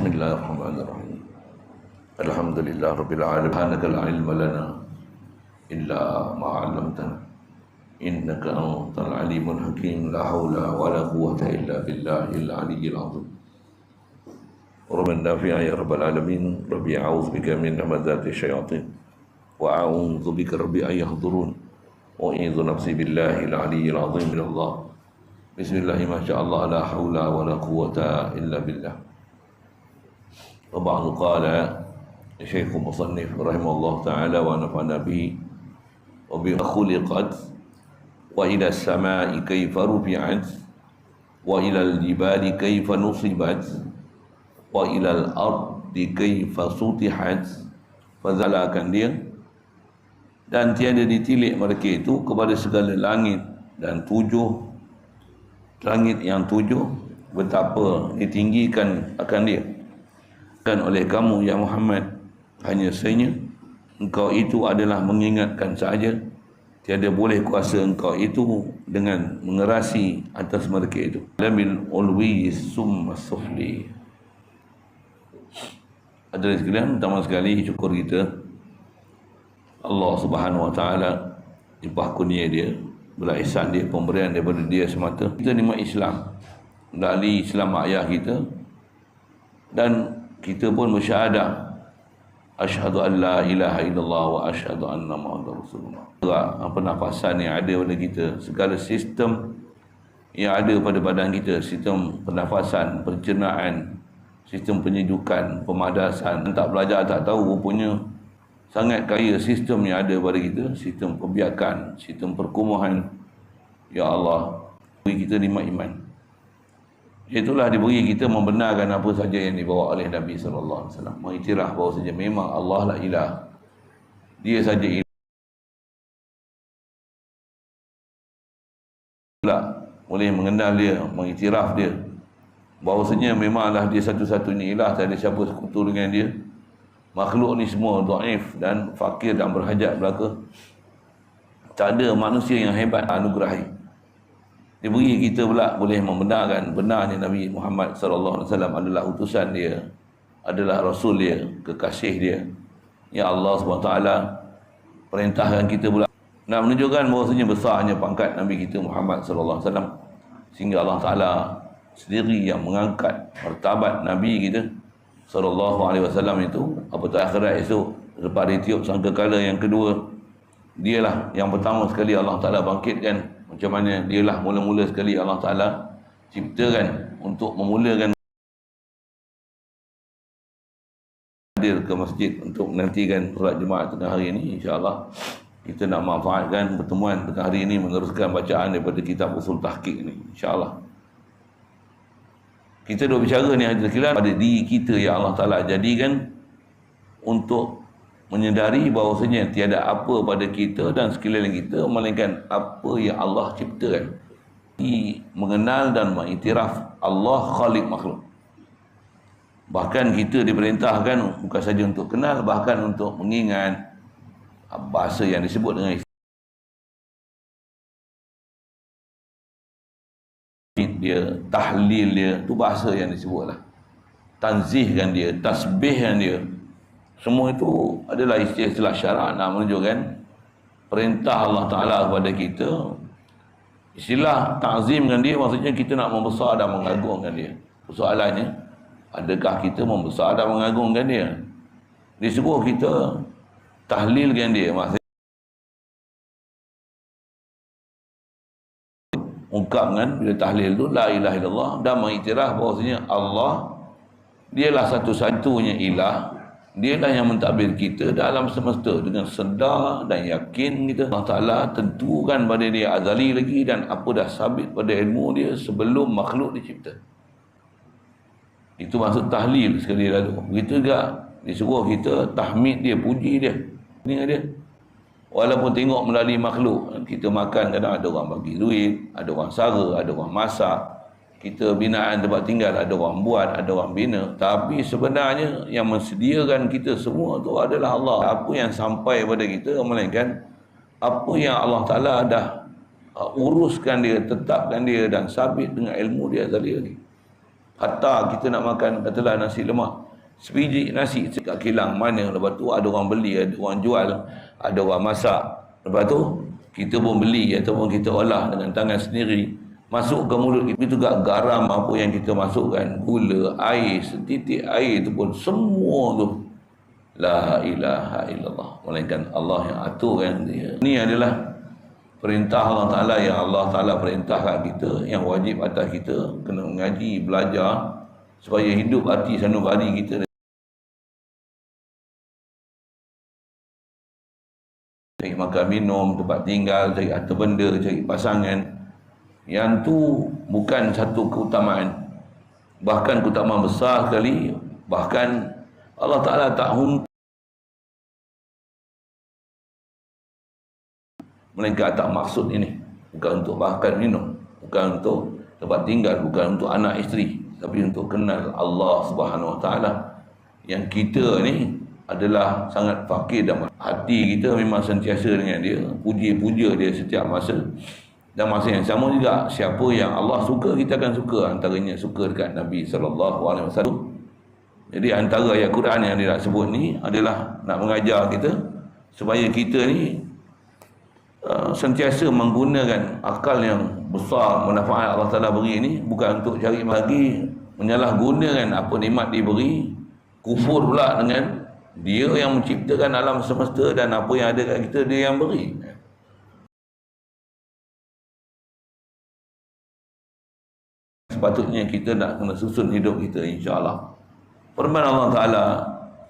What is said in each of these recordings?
بسم الله الرحمن الرحيم. الحمد لله رب العالمين. سبحانك لا علم لنا إلا ما علمتنا. إنك أنت العليم الحكيم. لا حول ولا قوة إلا بالله العلي العظيم. رب النافع يا رب العالمين. ربي أعوذ بك من همزات الشياطين وأعوذ بك ربي أن يحضرون. وأعيذ نفسي بالله العلي العظيم من الله بسم الله ما شاء الله. لا حول ولا قوة إلا بالله. وبعض قال الشيخ المصنف رحمه الله تعالى ونفعنا به وبما خلقت وإلى السماء كيف رفعت وإلى الجبال كيف نصبت وإلى الأرض كيف سطحت فزalakan dia dan tiada ditilik mereka itu kepada segala langit dan tujuh langit yang tujuh betapa ditinggikan akan dia kan oleh kamu ya Muhammad hanya senya engkau itu adalah mengingatkan saja tiada boleh kuasa engkau itu dengan mengerasi atas mereka itu lamil ulwi summa sufli Hadirin sekalian, pertama sekali syukur kita Allah Subhanahu Wa Taala limpah kurnia dia, belah ihsan dia, pemberian daripada dia semata. Kita nikmat Islam. Dari Islam ayah kita dan kita pun bersyahadah asyhadu an la ilaha illallah wa asyhadu anna muhammadar rasulullah. Apa nafasan yang ada pada kita, segala sistem yang ada pada badan kita, sistem pernafasan, pencernaan, sistem penyejukan, pemadasan, tak belajar tak tahu rupanya sangat kaya sistem yang ada pada kita, sistem pembiakan, sistem perkumuhan. Ya Allah, beri kita lima iman. Itulah diberi kita membenarkan apa saja yang dibawa oleh Nabi sallallahu alaihi wasallam. Mengiktiraf bahawa saja memang Allah la ilah. Dia saja ilah. Boleh mengenal dia, mengiktiraf dia, bahawasanya memanglah dia satu-satunya ilah tak ada siapa sekutu dengan dia makhluk ni semua dhaif dan fakir dan berhajat belaka tak ada manusia yang hebat anugerahi diberi kita pula boleh membenarkan benarnya Nabi Muhammad sallallahu alaihi wasallam adalah utusan dia adalah rasul dia kekasih dia. Ya Allah SWT perintahkan kita pula nak menunjukkan bahawasanya besarnya pangkat Nabi kita Muhammad sallallahu alaihi wasallam. Sehingga Allah Taala sendiri yang mengangkat martabat Nabi kita sallallahu alaihi wasallam itu apatah akhirat esok lepas ditiup sangkakala yang kedua dialah yang pertama sekali Allah Taala bangkitkan macam mana dialah mula-mula sekali Allah Taala ciptakan untuk memulakan hadir ke masjid untuk menantikan solat Jumaat tengah hari ini insya-Allah kita nak manfaatkan pertemuan tengah hari ini meneruskan bacaan daripada kitab usul tahqiq ini insya-Allah. Kita dua bicara ni hadis kilat pada diri kita yang Allah Ta'ala jadikan untuk menyedari bahawasanya tiada apa pada kita dan sekeliling kita melainkan apa yang Allah ciptakan. Di mengenal dan mengiktiraf Allah khalik makhluk. Bahkan kita diperintahkan bukan saja untuk kenal, bahkan untuk mengingat bahasa yang disebut dengan dia, tahlil dia, tu bahasa yang disebutlah. Tanzihkan dia, tasbihkan dia. Semua itu adalah istilah-istilah syarak nak menunjukkan perintah Allah Ta'ala kepada kita. Istilah ta'zimkan dia maksudnya kita nak membesar dan mengagungkan dia. Soalannya, adakah kita membesar dan mengagungkan dia? Disuruh kita tahlilkan dia maksudnya ungkapkan bila tahlil tu la ilaha illallah dan mengiktiraf bahawasanya Allah dialah satu-satunya ilah dialah yang mentadbir kita dalam semesta dengan sedar dan yakin kita. Allah Ta'ala tentukan pada dia azali lagi dan apa dah sabit pada ilmu dia sebelum makhluk dicipta. Itu maksud tahlil sekali lalu. Begitu juga disuruh kita tahmid dia puji dia. Ini dia. Walaupun tengok melalui makhluk, kita makan kadang ada orang bagi duit, ada orang sara, ada orang masak, kita binaan tempat tinggal, ada orang buat, ada orang bina. Tapi sebenarnya yang mensediakan kita semua tu adalah Allah. Apa yang sampai pada kita, melainkan apa yang Allah Ta'ala dah uh, uruskan dia, tetapkan dia dan sabit dengan ilmu dia tadi lagi. Hatta kita nak makan katalah nasi lemak. Sebiji nasi kat kilang mana. Lepas tu ada orang beli, ada orang jual, ada orang masak. Lepas tu kita pun beli ataupun kita olah dengan tangan sendiri. Masuk ke mulut kita juga garam apa yang kita masukkan. Gula, air, setitik air tu pun semua tu. La ilaha illallah. Melainkan Allah yang aturkan dia. Ini adalah perintah Allah Ta'ala yang Allah Ta'ala perintahkan kita yang wajib atas kita kena mengaji, belajar supaya hidup hati sanubari kita cari makan minum, tempat tinggal, cari harta benda, cari pasangan yang tu bukan satu keutamaan bahkan keutamaan besar sekali bahkan Allah Ta'ala tak huntuk Melainkan tak maksud ini. Bukan untuk makan minum. Bukan untuk tempat tinggal. Bukan untuk anak isteri. Tapi untuk kenal Allah subhanahu wa ta'ala. Yang kita ni adalah sangat fakir dan hati kita memang sentiasa dengan dia. Puji-puja dia setiap masa. Dan masa yang sama juga, siapa yang Allah suka, kita akan suka. Antaranya suka dekat Nabi SAW. Jadi antara ayat Quran yang dia sebut ni adalah nak mengajar kita supaya kita ni Uh, sentiasa menggunakan akal yang besar manfaat Allah Taala beri ini bukan untuk cari bagi menyalahgunakan apa nikmat diberi kufur pula dengan dia yang menciptakan alam semesta dan apa yang ada kat kita dia yang beri sepatutnya kita nak kena susun hidup kita insya-Allah. Firman Allah Taala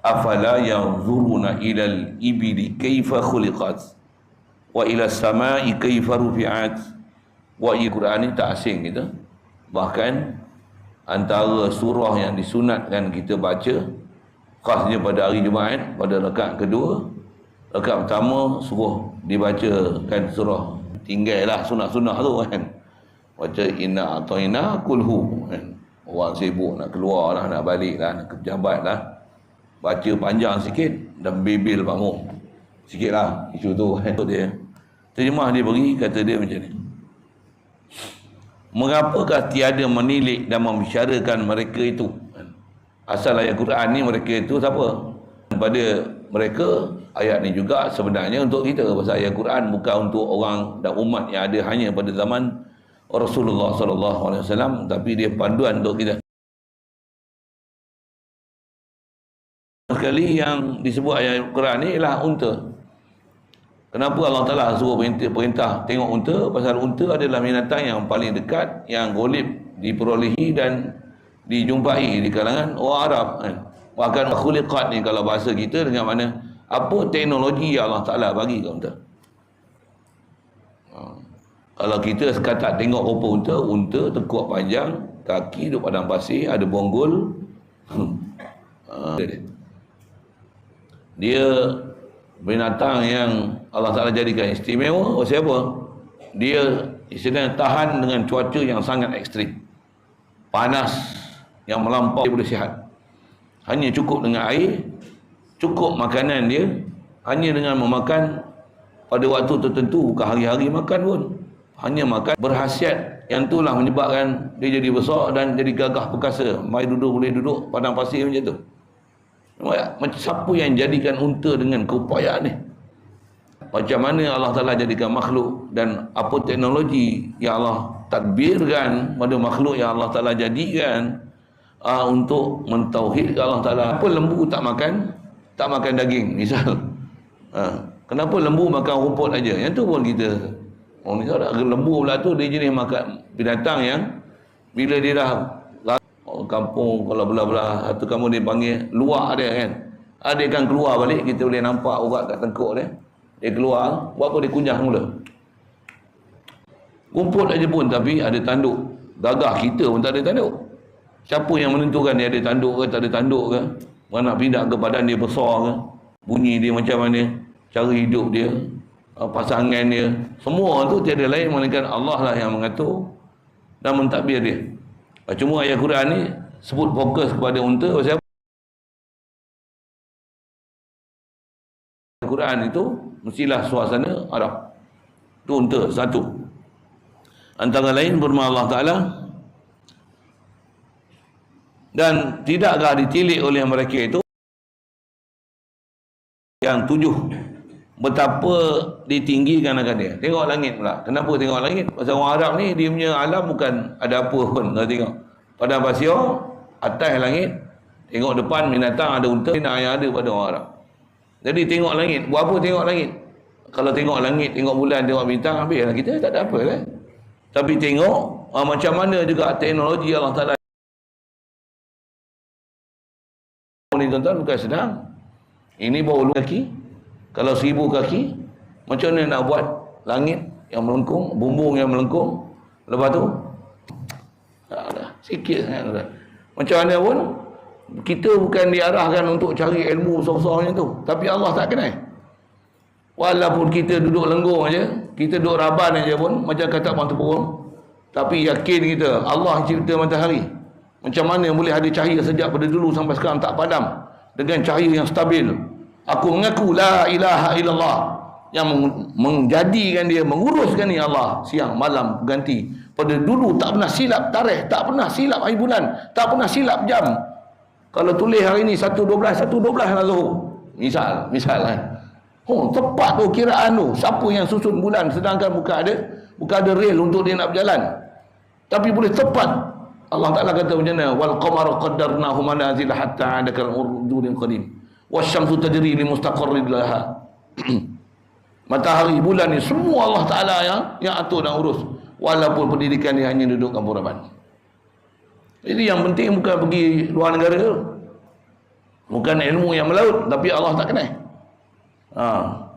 afala yanzuruna ilal ibili kaifa khuliqat? Wa ila samai kaifa rufi'at? Wa i Quran ni tak asing kita. Bahkan antara surah yang disunatkan kita baca khasnya pada hari Jumaat pada rakaat kedua rakaat pertama suruh dibaca kan surah. Tinggallah sunat-sunat tu kan baca inna atau inna kulhu. Kan orang sibuk nak keluar lah nak balik lah nak ke pejabat lah. Baca panjang sikit dan bibil bangun sikit lah isu tu kan dia. Terjemah dia beri kata dia macam ni. Mengapakah tiada menilik dan membicarakan mereka itu? Asal ayat Quran ni mereka itu siapa? Pada mereka ayat ni juga sebenarnya untuk kita. Pasal ayat Quran bukan untuk orang dan umat yang ada hanya pada zaman Rasulullah sallallahu alaihi wasallam tapi dia panduan untuk kita sekali yang disebut ayat Quran ni ialah unta. Kenapa Allah Ta'ala suruh perintah, perintah tengok unta? Pasal unta adalah binatang yang paling dekat, yang golib diperolehi dan dijumpai di kalangan orang Arab. Kan? Bahkan khuliqat ni kalau bahasa kita dengan mana apa teknologi yang Allah Ta'ala bagi ke unta? Kalau kita sekadar tengok rupa unta, unta tekuk panjang, kaki duduk padang pasir, ada bonggol. ha. Dia binatang yang Allah Ta'ala jadikan istimewa oh, siapa? dia istilahnya tahan dengan cuaca yang sangat ekstrim panas yang melampau dia boleh sihat hanya cukup dengan air cukup makanan dia hanya dengan memakan pada waktu tertentu bukan hari-hari makan pun hanya makan berhasiat yang itulah menyebabkan dia jadi besar dan jadi gagah perkasa mai duduk boleh duduk padang pasir macam tu macam siapa yang jadikan unta dengan keupayaan ni? Macam mana Allah Ta'ala jadikan makhluk dan apa teknologi yang Allah tadbirkan pada makhluk yang Allah Ta'ala jadikan uh, untuk mentauhidkan Allah Ta'ala. Apa lembu tak makan? Tak makan daging misal. Uh, kenapa lembu makan rumput aja? Yang tu pun kita Oh ni lembu pula tu dia jenis makan binatang yang bila dia dah orang kampung kalau belah-belah atau kamu dia panggil luar dia kan. Ada ah, kan keluar balik kita boleh nampak urat kat tengkuk dia. Dia keluar buat apa dia kunyah mula. Rumput aja pun tapi ada tanduk. Gagah kita pun tak ada tanduk. Siapa yang menentukan dia ada tanduk ke tak ada tanduk ke? Mana pindah ke badan dia besar ke? Bunyi dia macam mana? Cara hidup dia pasangan dia semua tu tiada lain melainkan Allah lah yang mengatur dan mentadbir dia Ah, cuma ayat Quran ni sebut fokus kepada unta pasal Quran itu mestilah suasana Arab. Itu unta satu. Antara lain firman Allah Taala dan tidakkah ditilik oleh mereka itu yang tujuh betapa ditinggikan akan dia. Tengok langit pula. Kenapa tengok langit? Pasal orang Arab ni dia punya alam bukan ada apa pun. Kau tengok. Pada pasir atas langit tengok depan binatang ada unta yang ada pada orang Arab. Jadi tengok langit. Buat apa tengok langit? Kalau tengok langit tengok bulan tengok bintang habislah kita tak ada apa kan? Tapi tengok ah, macam mana juga teknologi Allah Ta'ala ni tuan-tuan bukan sedang ini bawa kaki kalau seribu kaki macam mana nak buat langit yang melengkung bumbung yang melengkung? Lepas tu tak sikit sangat macam mana pun kita bukan diarahkan untuk cari ilmu besar-besar tu. Tapi Allah tak kenal. Walaupun kita duduk lenggung aja kita duduk raban aja pun macam kata bang tepurung tapi yakin kita Allah cipta matahari. Macam mana boleh ada cahaya sejak pada dulu sampai sekarang tak padam. Dengan cahaya yang stabil. Aku mengaku la ilaha illallah yang menjadikan dia menguruskan ni Allah siang malam ganti. Pada dulu tak pernah silap tarikh, tak pernah silap hari bulan, tak pernah silap jam. Kalau tulis hari ni 1.12, 1.12 lah Zuhur. Misal, misal kan. Oh, tepat tu kiraan tu. Siapa yang susun bulan sedangkan bukan ada bukan ada rel untuk dia nak berjalan. Tapi boleh tepat Allah Taala kata macam mana wal qamara qaddarnahu manazil hatta ada kal urdul qadim wasyamsu tajri li mustaqarrin laha. Matahari bulan ni semua Allah Taala yang yang atur dan urus. Walaupun pendidikan dia hanya duduk kampung Raban jadi yang penting bukan pergi luar negara. Bukan ilmu yang melaut tapi Allah tak kenal. Ha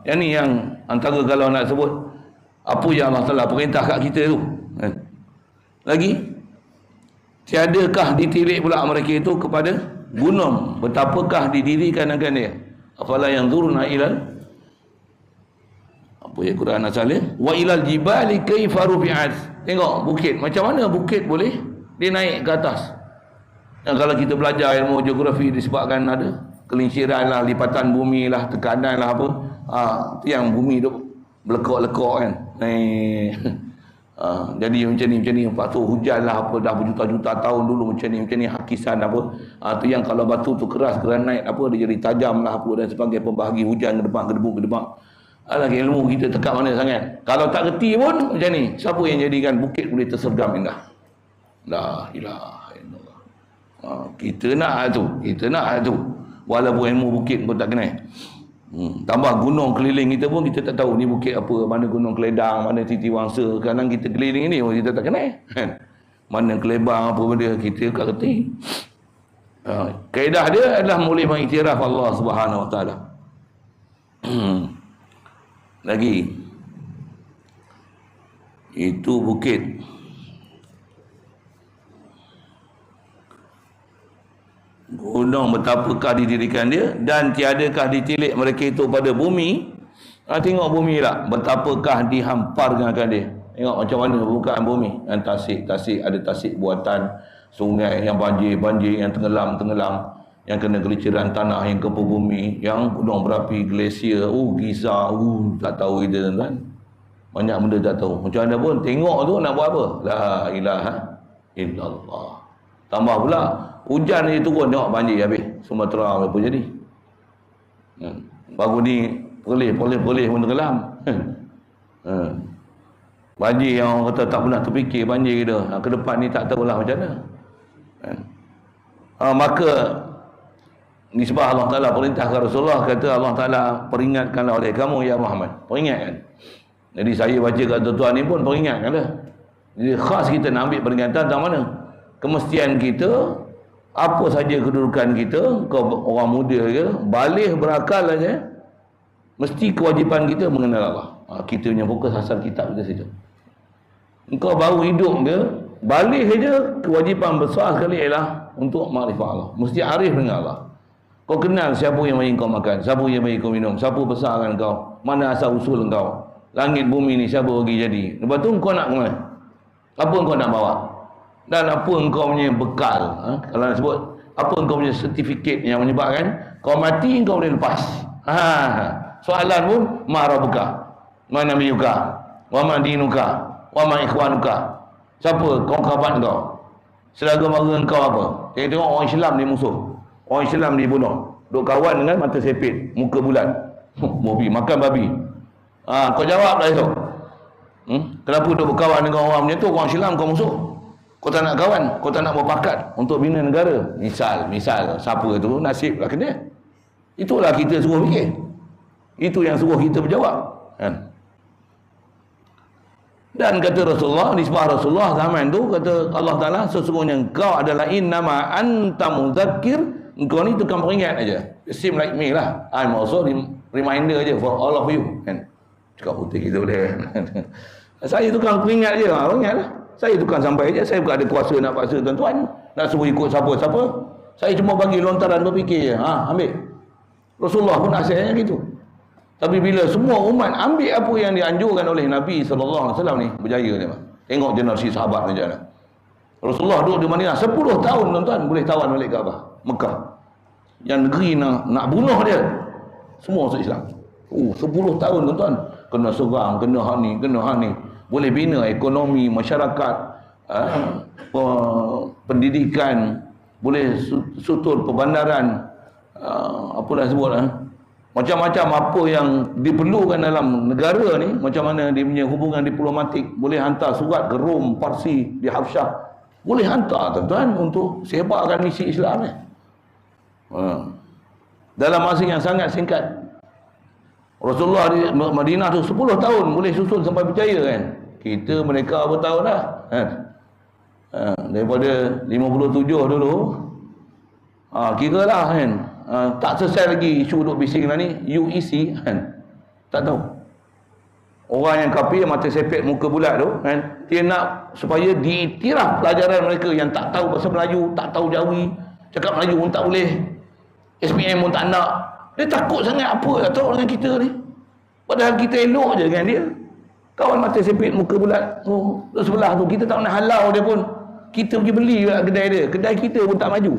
yang ni yang antara kalau nak sebut apa yang Allah Taala perintah kat kita tu kan? lagi tiadakah ditilik pula mereka itu kepada gunung betapakah didirikan akan dia? Afala yang zurna ilal? Apa ya Quran asalnya wa ilal jibali kaifa rufi'at. Tengok bukit. Macam mana bukit boleh? Dia naik ke atas. Dan kalau kita belajar ilmu geografi disebabkan ada kelinciran lah lipatan bumi lah tekanan lah apa. Ha, yang bumi tu melekok-lekok kan. Naik Uh, jadi macam ni macam ni. Lepas tu hujan lah apa dah berjuta-juta tahun dulu macam ni macam ni. Hakisan apa. Uh, tu yang kalau batu tu keras granit apa dia jadi tajam lah apa dan sebagainya pembahagi hujan ke depan ke depan ke depan. Alah ilmu kita tekak mana sangat. Kalau tak reti pun macam ni. Siapa yang jadikan bukit boleh tersergam indah? La ilaha illallah. Uh, kita nak tu. Kita nak tu. Walaupun ilmu bukit pun tak kenal Hmm. Tambah gunung keliling kita pun kita tak tahu ni bukit apa, mana gunung keledang, mana titi wangsa. Kadang kita keliling ni kita tak kenal. Kan? Mana kelebang apa benda kita tak kerti. Ha, kaedah dia adalah boleh mengiktiraf Allah Subhanahu Wa Taala. Lagi itu bukit gunung betapakah didirikan dia dan tiadakah ditilik mereka itu pada bumi? Ha, tengok bumi lah. Betapakah dihamparkan dia? Tengok macam mana bukaan bumi. Yang tasik tasik ada tasik buatan sungai yang banjir banjir yang tenggelam tenggelam. Yang kena geliciran tanah yang ke bumi yang gunung berapi glasier oh giza oh tak tahu dia kan banyak benda tak tahu. Macam mana pun tengok tu nak buat apa? La ilaha illallah. Tambah pula Hujan ni turun tengok banjir habis. Sumatera apa jadi. Hmm. Baru ni perlih, perlih, perlih pun tenggelam. hmm. Banjir yang orang kata tak pernah terfikir banjir kita. Ha, ke depan ni tak tahulah macam mana. Hmm. Ha, maka nisbah Allah Ta'ala perintahkan Rasulullah kata Allah Ta'ala peringatkanlah oleh kamu ya Muhammad. Peringatkan. Jadi saya baca kat tuan-tuan ni pun peringatkan lah. Jadi khas kita nak ambil peringatan tentang mana? Kemestian kita apa saja kedudukan kita kau orang muda ke balik berakal aja mesti kewajipan kita mengenal Allah. Ha, kita punya fokus asal kitab kita situ. Engkau baru hidup ke balik saja kewajipan besar sekali ialah untuk makrifat Allah. Mesti arif dengan Allah. Kau kenal siapa yang bagi kau makan siapa yang bagi kau minum siapa besarkan kau mana asal usul kau. Langit bumi ni siapa bagi jadi. Lepas tu kau nak apa kau nak bawa dan apa engkau punya bekal ha? kalau nak sebut apa engkau punya sertifikat yang menyebabkan kau mati engkau boleh lepas ha. soalan pun marah buka mana miyuka wa ma dinuka wa ma ikhwanuka siapa kau kawan kau Selagi mara engkau apa? Dia tengok orang Islam ni musuh. Orang Islam ni bunuh. Duk kawan dengan mata sepit, muka bulat. Mobi makan babi. Ha, kau jawablah esok. Hmm? Kenapa duk berkawan dengan orang macam tu? Orang Islam kau musuh. Kau tak nak kawan, kau tak nak berpakat untuk bina negara. Misal, misal, siapa tu nasib lah kena. Itulah kita suruh fikir. Itu yang suruh kita berjawab. Kan? Dan kata Rasulullah, nisbah Rasulullah zaman tu kata Allah Taala sesungguhnya engkau adalah innama anta mudzakir, engkau ni tukang peringat aja. Seem like me lah. I'm also reminder aja for all of you. Kan? Cakap putih kita boleh. saya tukang peringat je, ha, ingat lah. Saya tukang sampai aja, saya bukan ada kuasa nak paksa tuan-tuan. Nak suruh ikut siapa-siapa. Saya cuma bagi lontaran berfikir je. Ha, ambil. Rasulullah pun nasihatnya gitu. Tapi bila semua umat ambil apa yang dianjurkan oleh Nabi wasallam ni, berjaya dia. Tengok generasi sahabat macam mana. Rasulullah duduk di Madinah 10 tahun tuan-tuan boleh tawan balik Kaabah, Mekah. Yang negeri nak nak bunuh dia. Semua masuk Islam. Oh, 10 tahun tuan-tuan kena serang, kena hak ni, kena hak ni. Boleh bina ekonomi masyarakat, uh, pendidikan, boleh sutur perbandaran, uh, apa dah sebut uh, macam-macam apa yang diperlukan dalam negara ni macam mana dia punya hubungan diplomatik boleh hantar surat ke Rom, Parsi di Hafsyah. Boleh hantar tuan-tuan untuk sebarkan misi Islam ni. Ha. dalam masa yang sangat singkat. Rasulullah di Madinah tu 10 tahun boleh susun sampai berjaya kan kita mereka berapa tahun dah kan ha. daripada 57 dulu ha, kira lah kan uh, tak selesai lagi isu duduk bising lah ni UEC kan tak tahu. Orang yang kapi mata sepet muka bulat tu kan dia nak supaya diiktiraf pelajaran mereka yang tak tahu bahasa Melayu tak tahu Jawi cakap Melayu pun tak boleh SPM pun tak nak. Dia takut sangat apa tak tahu dengan kita ni. Padahal kita elok je dengan dia kawan mata sepet muka bulat oh, sebelah tu kita tak nak halau dia pun kita pergi beli kedai dia kedai kita pun tak maju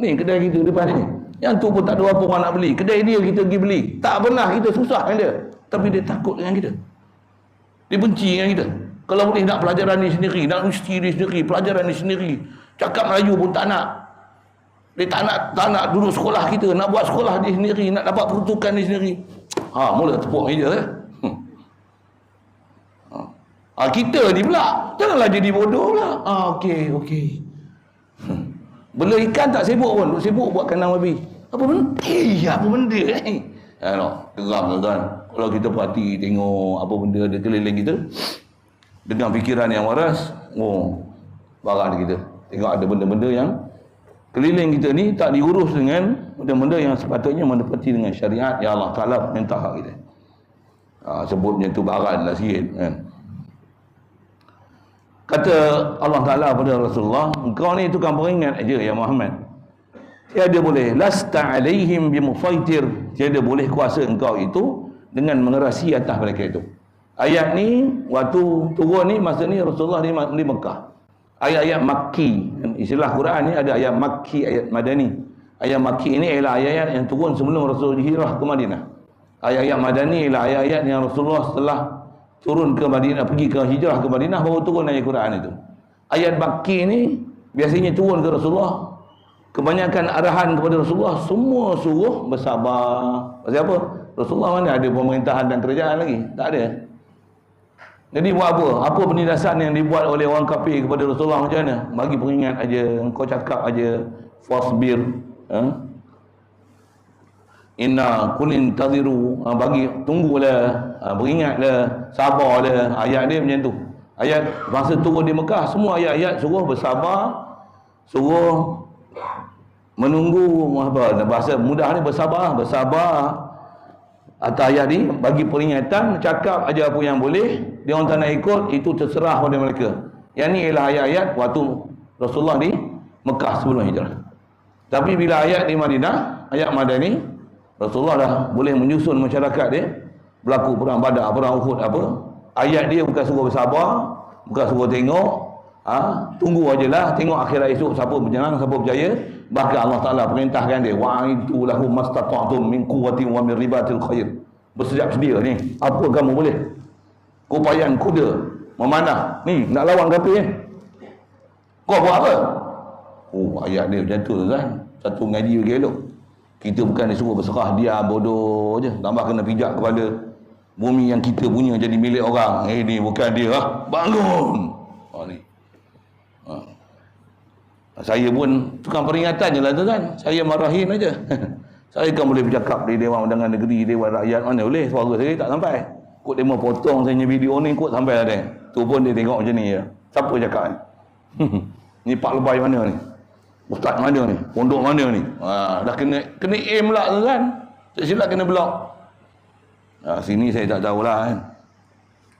ni kedai kita depan ni yang tu pun tak ada apa orang nak beli. Kedai dia kita pergi beli. Tak pernah kita susah dengan dia. Tapi dia takut dengan kita. Dia benci dengan kita. Kalau boleh nak pelajaran ni sendiri, nak universiti ni sendiri, pelajaran ni sendiri. Cakap Melayu pun tak nak. Dia tak nak, tak nak duduk sekolah kita, nak buat sekolah dia sendiri, nak dapat peruntukan dia sendiri. Ha, mula tepuk meja ya. Ha, kita ni pula, janganlah jadi bodoh pula. Ha, okey, okey. Bela ikan tak sibuk pun, sibuk buat kandang babi. Apa benda? Eh, apa benda ni? Ha, no, geram tuan-tuan. Kalau kita perhati tengok apa benda ada keliling kita dengan fikiran yang waras, oh, barang kita. Tengok ada benda-benda yang keliling kita ni tak diurus dengan benda-benda yang sepatutnya mendapati dengan syariat ya Allah Taala minta hak kita. Ha, sebutnya tu baran lah sikit kan. Kata Allah Ta'ala pada Rasulullah, engkau ni tukang peringat aja ya Muhammad. Tiada boleh. Lasta alaihim bimufaitir. Tiada boleh kuasa engkau itu dengan mengerasi atas mereka itu. Ayat ni, waktu turun ni, masa ni Rasulullah di, di Mekah. Ayat-ayat Makki. Istilah Quran ni ada ayat Makki, ayat Madani. Ayat Makki ini ialah ayat-ayat yang turun sebelum Rasul hijrah ke Madinah. Ayat-ayat Madani ialah ayat-ayat yang Rasulullah setelah turun ke Madinah pergi ke hijrah ke Madinah baru turun ayat Quran itu. Ayat Baki ini biasanya turun ke Rasulullah. Kebanyakan arahan kepada Rasulullah semua suruh bersabar. Pasal apa? Rasulullah mana ada pemerintahan dan kerajaan lagi? Tak ada. Jadi buat apa? Apa penindasan yang dibuat oleh orang kafir kepada Rasulullah macam mana? Bagi peringat aja engkau cakap aja fasbir eh? Inna kulin tadiru ha, bagi tunggulah ha, beringatlah sabarlah. Ayat dia macam tu. Ayat masa turun di Mekah semua ayat-ayat suruh bersabar suruh menunggu apa bahasa mudah ni bersabar bersabar. Atas ayat ni bagi peringatan cakap aja apa yang boleh dia orang tak nak ikut itu terserah pada mereka. Yang ni ialah ayat-ayat waktu Rasulullah di Mekah sebelum hijrah. Tapi bila ayat di Madinah ayat Madani Rasulullah dah boleh menyusun masyarakat dia. Berlaku perang badar, perang uhud apa. Ayat dia bukan suruh bersabar bukan suruh tengok. Ha? tunggu aja lah tengok akhirat esok siapa menang siapa berjaya. Bahkan Allah Ta'ala perintahkan dia wa'idu lahu mastata'atum min kuwatin wa min ribatil khair bersedia sedia ni apa kamu boleh? Kupayan kuda memanah. Ni nak lawan kafir ni? Kau buat apa? Oh, ayat dia macam tu kan. Satu ngaji bagi elok. Kita bukan disuruh berserah dia bodoh je. Tambah kena pijak kepala. Bumi yang kita punya jadi milik orang. Eh ni bukan dia lah. Bangun. Oh ni. Ha. Saya pun tukang peringatan je lah tu kan. Saya marahin aja. saya kan boleh bercakap di Dewan Undangan Negeri, Dewan Rakyat. Mana boleh. Suara saya tak sampai. Kut dia mau potong saya punya video ni kut sampai ada. Tu pun dia tengok macam ni ya. Siapa cakap ni? ni Pak Lebay mana ni? Ustaz mana ni? Pondok mana ni? Ha, dah kena kena aim lah tu kan. Tak silap kena block. Ha, sini saya tak tahulah kan.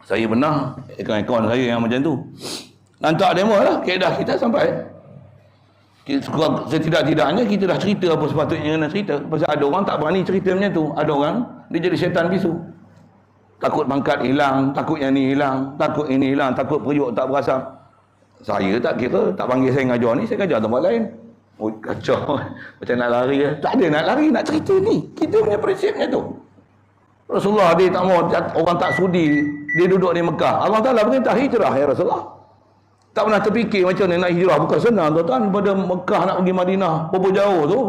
Saya benar akaun-akaun saya yang macam tu. Lantak demo lah. Keedah kita sampai. Setidak-tidaknya kita dah cerita apa sepatutnya kena cerita. Pasal ada orang tak berani cerita macam tu. Ada orang, dia jadi syaitan bisu. Takut pangkat hilang, takut yang ni hilang, takut ini hilang, takut periuk tak berasam. Saya tak kira, tak panggil saya ngajar ni, saya ngajar tempat lain. Oh, kacau. Macam nak lari ke? Tak ada nak lari, nak cerita ni. Kita punya prinsipnya tu. Rasulullah dia tak mau orang tak sudi dia duduk di Mekah. Allah Taala perintah hijrah ya Rasulullah. Tak pernah terfikir macam ni nak hijrah bukan senang tuan-tuan pada Mekah nak pergi Madinah berapa jauh tu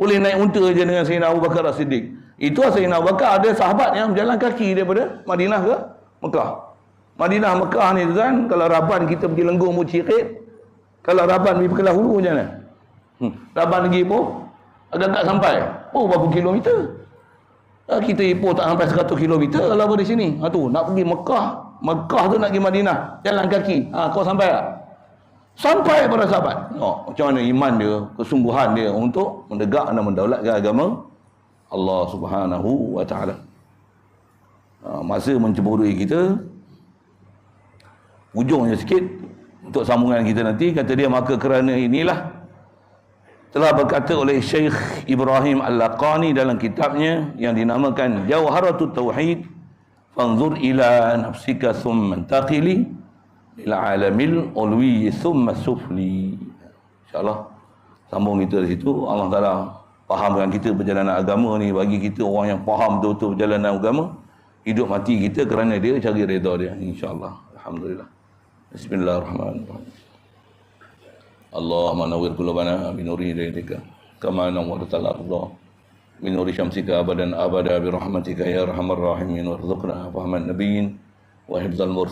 boleh naik unta je dengan Sayyidina Abu Bakar As-Siddiq. Itu Sayyidina Abu Bakar ada sahabat yang berjalan kaki daripada Madinah ke Mekah. Madinah Mekah ni tuan kalau Raban kita pergi Lenggong Mucikit kalau Raban pergi Pekelah Hulu macam mana? Hmm. Raban pergi pun agak-agak sampai. Oh berapa kilometer? Ah, kita Ipoh tak sampai 100 km kalau di sini. Ha tu nak pergi Mekah, Mekah tu nak pergi Madinah, jalan kaki. Ha kau sampai tak? Sampai para sahabat. Oh, macam mana iman dia, kesungguhan dia untuk mendegak dan mendaulatkan agama Allah Subhanahu wa taala. Ha, masa mencemburui kita ujungnya sikit untuk sambungan kita nanti kata dia maka kerana inilah telah berkata oleh Syekh Ibrahim Al-Laqani dalam kitabnya yang dinamakan Jawharatut Tauhid fanzur ila nafsika thumma taqili ila alamil ulwi thumma sufli. Insyaallah sambung kita di situ Allah Taala fahamkan kita perjalanan agama ni bagi kita orang yang faham betul-betul perjalanan agama hidup mati kita kerana dia cari redha dia insyaallah. Alhamdulillah Bismillahirrahmanirrahim. Allahumma nawwir qulubana bi nuri hidayatika kama nawwarta al-ardha bi nuri syamsika abadan abada bi rahmatika ya arhamar rahimin warzuqna ya fahman nabiyyin wa hibzal mursalin.